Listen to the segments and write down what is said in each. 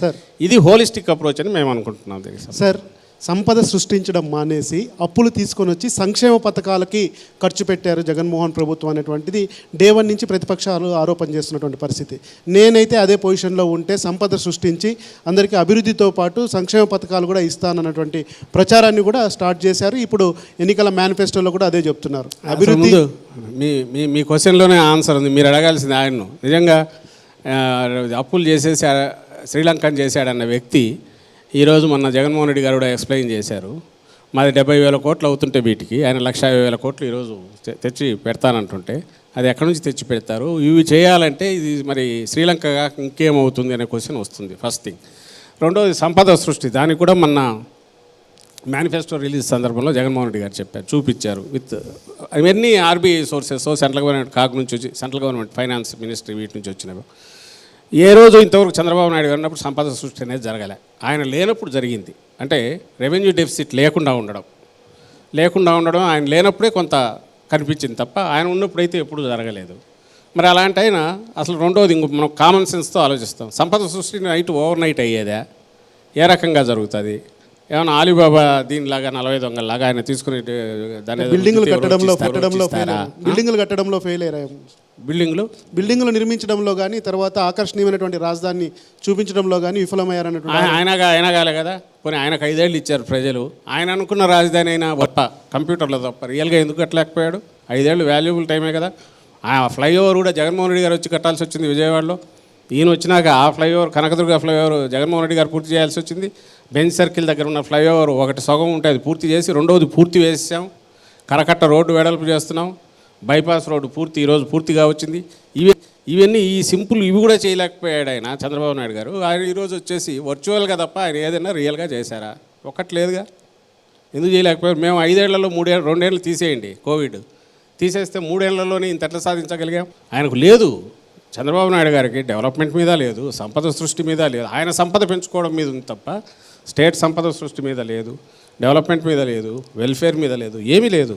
Sir ఇది holistic approach అని మేము అనుకుంటున్నాం దీనికి. సార్. సంపద సృష్టించడం మానేసి అప్పులు తీసుకొని వచ్చి సంక్షేమ పథకాలకి ఖర్చు పెట్టారు జగన్మోహన్ ప్రభుత్వం అనేటువంటిది. డే వన్ నుంచి ప్రతిపక్షాలు ఆరోపణ చేస్తున్నటువంటి పరిస్థితి. నేనైతే అదే పొజిషన్లో ఉంటే సంపద సృష్టించి అందరికీ అభివృద్ధితో పాటు సంక్షేమ పథకాలు కూడా ఇస్తానన్నటువంటి ప్రచారాన్ని కూడా స్టార్ట్ చేశారు. ఇప్పుడు ఎన్నికల మేనిఫెస్టోలో కూడా అదే చెప్తున్నారు. అభివృద్ధి మీ మీ మీ క్వశ్చన్లోనే ఆన్సర్ ఉంది. మీరు అడగాల్సింది ఆయన్ను. నిజంగా అప్పులు చేసేసి శ్రీలంకన్ చేశాడన్న వ్యక్తి ఈరోజు మొన్న జగన్మోహన్ రెడ్డి గారు కూడా ఎక్స్ప్లెయిన్ చేశారు. మాది డెబ్బై వేల కోట్లు అవుతుంటే వీటికి ఆయన లక్ష యాభై వేల కోట్లు ఈరోజు తెచ్చి పెడతానంటుంటే అది ఎక్కడి నుంచి తెచ్చి పెడతారు? ఇవి చేయాలంటే ఇది మరి శ్రీలంక ఇంకేమవుతుంది అనే క్వశ్చన్ వస్తుంది ఫస్ట్ థింగ్. రెండోది సంపద సృష్టి దానికి కూడా మొన్న మేనిఫెస్టో రిలీజ్ సందర్భంలో జగన్మోహన్ రెడ్డి గారు చెప్పారు చూపించారు విత్ ఇవన్నీ ఆర్బీఐ సోర్సెస్ సెంట్రల్ గవర్నమెంట్ కాకు నుంచి వచ్చి సెంట్రల్ గవర్నమెంట్ ఫైనాన్స్ మినిస్ట్రీ వీటి నుంచి వచ్చినవి. ఏ రోజు ఇంతవరకు చంద్రబాబు నాయుడు గారు ఉన్నప్పుడు సంపద సృష్టి అనేది జరగలే. ఆయన లేనప్పుడు జరిగింది. అంటే రెవెన్యూ డెఫిసిట్ లేకుండా ఉండడం. లేకుండా ఉండడం ఆయన లేనప్పుడే కొంత కనిపించింది తప్ప ఆయన ఉన్నప్పుడైతే ఎప్పుడు జరగలేదు. మరి అలాంటి ఆయన అసలు రెండోది ఇంకో మనం కామన్ సెన్స్తో ఆలోచిస్తాం. సంపద సృష్టి నైట్ ఓవర్ నైట్ అయ్యేదా? ఏ రకంగా జరుగుతుంది? ఏమైనా ఆలీబాబా దీనిలాగా నలభై దొంగలాగా ఆయన తీసుకుని దాని బిల్డింగ్లు కట్టడంలో కట్టడంలో? బిల్డింగ్లు కట్టడంలో ఫెయిల్ అయ్యారు. బిల్డింగ్లు? బిల్డింగ్లు నిర్మించడంలో కానీ తర్వాత ఆకర్షణీయమైనటువంటి రాజధానిని చూపించడంలో కానీ విఫలమయ్యారన్నటువంటి ఆయన ఆయన కాలే కదా? పోనీ ఆయనకు ఐదేళ్ళు ఇచ్చారు ప్రజలు. ఆయన అనుకున్న రాజధాని అయినా గొప్ప కంప్యూటర్లో తప్ప రియల్గా ఎందుకు కట్టలేకపోయాడు? ఐదేళ్ళు వాల్యుబుల్ టైమే కదా? ఆ ఫ్లైఓవర్ కూడా జగన్మోహన్ రెడ్డి గారు వచ్చి కట్టాల్సి వచ్చింది విజయవాడలో. ఈయన వచ్చినాక ఆ ఫ్లైఓవర్ కనకదుర్గ ఫ్లైఓవర్ జగన్మోహన్ రెడ్డి గారు పూర్తి చేయాల్సి వచ్చింది. బెంచ్ సర్కిల్ దగ్గర ఉన్న ఫ్లైఓవర్ ఒకటి సగం ఉంటే అది పూర్తి చేసి రెండవది పూర్తి వేసాం కరకట్ట రోడ్డు వెడల్పు చేస్తున్నాం. బైపాస్ రోడ్డు పూర్తి ఈరోజు పూర్తిగా వచ్చింది. ఇవి ఇవన్నీ ఈ సింపుల్ ఇవి కూడా చేయలేకపోయాడు ఆయన చంద్రబాబు నాయుడు గారు. ఆయన ఈరోజు వచ్చేసి వర్చువల్గా తప్ప ఆయన ఏదైనా రియల్గా చేశారా? ఒక్కటి లేదుగా? ఎందుకు చేయలేకపోయారు? మేము ఐదేళ్ళలో మూడేళ్ళు రెండేళ్ళు తీసేయండి కోవిడ్. తీసేస్తే మూడేళ్ళలోనే ఇంతట్లా సాధించగలిగాం? ఆయనకు లేదు. చంద్రబాబు నాయుడు గారికి డెవలప్మెంట్ మీద లేదు సంపద సృష్టి మీద లేదు. ఆయన సంపద పెంచుకోవడం మీద ఉంది తప్ప స్టేట్ సంపద సృష్టి మీద లేదు డెవలప్మెంట్ మీద లేదు వెల్ఫేర్ మీద లేదు ఏమీ లేదు.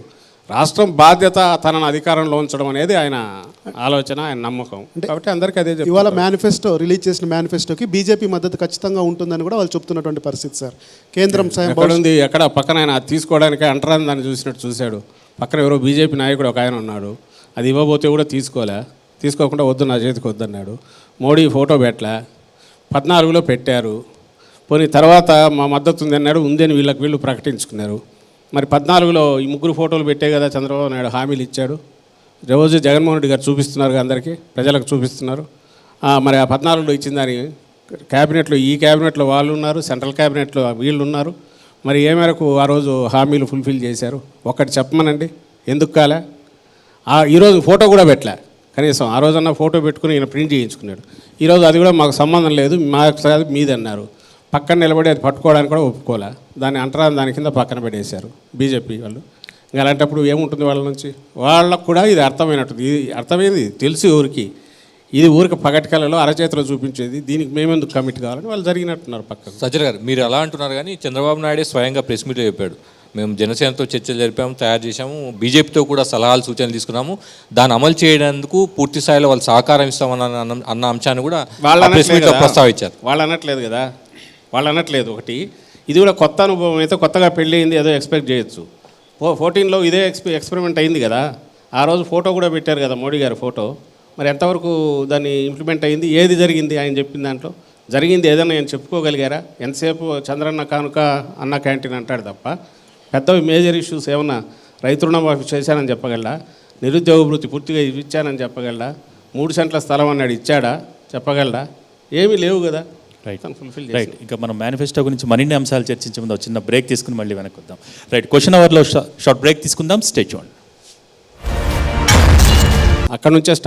రాష్ట్రం బాధ్యత తనను అధికారంలో ఉంచడం అనేది ఆయన ఆలోచన ఆయన నమ్మకం. కాబట్టి అందరికీ అదే ఇవాళ మేనిఫెస్టో రిలీజ్ చేసిన మేనిఫెస్టోకి బీజేపీ మద్దతు ఖచ్చితంగా ఉంటుందని కూడా వాళ్ళు చెప్తున్నటువంటి పరిస్థితి సార్ కేంద్రం సాయం ఎక్కడ ఉంది? ఎక్కడ? పక్కన ఆయన తీసుకోవడానికి అంటరాని దాన్ని చూసినట్టు చూశాడు. పక్కన ఎవరో బీజేపీ నాయకుడు ఒక ఆయన ఉన్నాడు. అది ఇవ్వబోతే కూడా తీసుకోలే. తీసుకోకుండా వద్దు నా చేతికి వద్దన్నాడు. మోడీ ఫోటో పెట్టలే. పద్నాలుగులో పెట్టారు. పోనీ తర్వాత మా మద్దతు ఉంది అన్నాడు ఉందని వీళ్ళకి వీళ్ళు ప్రకటించుకున్నారు. మరి పద్నాలుగులో ఈ ముగ్గురు ఫోటోలు పెట్టే కదా చంద్రబాబు నాయుడు హామీలు ఇచ్చాడు. రోజు జగన్మోహన్ రెడ్డి గారు చూపిస్తున్నారు అందరికీ ప్రజలకు చూపిస్తున్నారు. మరి ఆ పద్నాలుగులో ఇచ్చిన దాని క్యాబినెట్లో ఈ క్యాబినెట్లో వాళ్ళు ఉన్నారు సెంట్రల్ క్యాబినెట్లో వీళ్ళు ఉన్నారు. మరి ఏ మేరకు ఆ రోజు హామీలు ఫుల్ఫిల్ చేశారు? ఒక్కటి చెప్పమనండి ఎందుకు కాలే? ఆ ఈరోజు ఫోటో కూడా పెట్టలే కనీసం ఆ రోజన్నా ఫోటో పెట్టుకుని ఈయన ప్రింట్ చేయించుకున్నాడు. ఈరోజు అది కూడా మాకు సంబంధం లేదు మాకు మీదన్నారు. అన్నారు పక్కన నిలబడి అది పట్టుకోవడానికి కూడా ఒప్పుకోలే. దాన్ని అంటరా దాని కింద పక్కన పెట్టేశారు బీజేపీ వాళ్ళు. ఇంకా అలాంటప్పుడు ఏముంటుంది వాళ్ళ నుంచి? వాళ్ళకు కూడా ఇది అర్థమైనట్టుంది. ఇది అర్థమైంది. తెలుసు ఊరికి. ఇది ఊరికి పగటికలలో అరచేతిలో చూపించేది. దీనికి మేమెందుకు కమిట్ కావాలని వాళ్ళు జరిగినట్టున్నారు పక్కన సజ్జల గారు మీరు అలా అంటున్నారు కానీ చంద్రబాబు నాయుడే స్వయంగా ప్రెస్ మీట్లో చెప్పాడు. మేము జనసేనతో చర్చలు జరిపాము తయారు చేశాము బీజేపీతో కూడా సలహాలు సూచనలు తీసుకున్నాము. దాన్ని అమలు చేయడానికి పూర్తి స్థాయిలో వాళ్ళు సహకారం ఇస్తామన్న అన్న- అంశాన్ని కూడా వాళ్ళు. ప్రస్తావించారు. వాళ్ళు అనట్లేదు కదా. వాళ్ళు అనట్లేదు. ఒకటి ఇది కూడా కొత్త అనుభవం అయితే కొత్తగా పెళ్ళి అయింది ఏదో ఎక్స్పెక్ట్ చేయొచ్చు. ఫో ఫోర్టీన్లో ఇదే ఎక్స్పె ఎక్స్పెరిమెంట్ అయింది కదా. ఆ రోజు ఫోటో కూడా పెట్టారు కదా మోడీ గారి ఫోటో. మరి ఎంతవరకు దాన్ని ఇంప్లిమెంట్ అయింది ఏది జరిగింది ఆయన చెప్పిన దాంట్లో? జరిగింది ఏదైనా ఆయన చెప్పుకోగలిగారా? ఎంతసేపు చంద్రన్న కానుక అన్న క్యాంటీన్ అంటాడు తప్ప పెద్ద మేజర్ ఇష్యూస్ ఏమన్నా రైతు రుణమాఫీ చేశానని చెప్పగలరా నిరుద్యోగ వృత్తి పూర్తిగా ఇచ్చానని చెప్పగలరా మూడు సెంట్ల స్థలం అన్నాడు ఇచ్చాడా? చెప్పగలరా ఏమీ లేవు కదా. రైట్ రైట్ ఇంకా మనం మేనిఫెస్టో గురించి మరిన్ని అంశాలు చర్చించే ముందు ఒక చిన్న బ్రేక్ తీసుకుని మళ్ళీ వెనక్కి వద్దాం. రైట్ క్వశ్చన్ అవర్లో షార్ట్ బ్రేక్ తీసుకుందాం. స్టే చూడండి అక్కడ నుంచే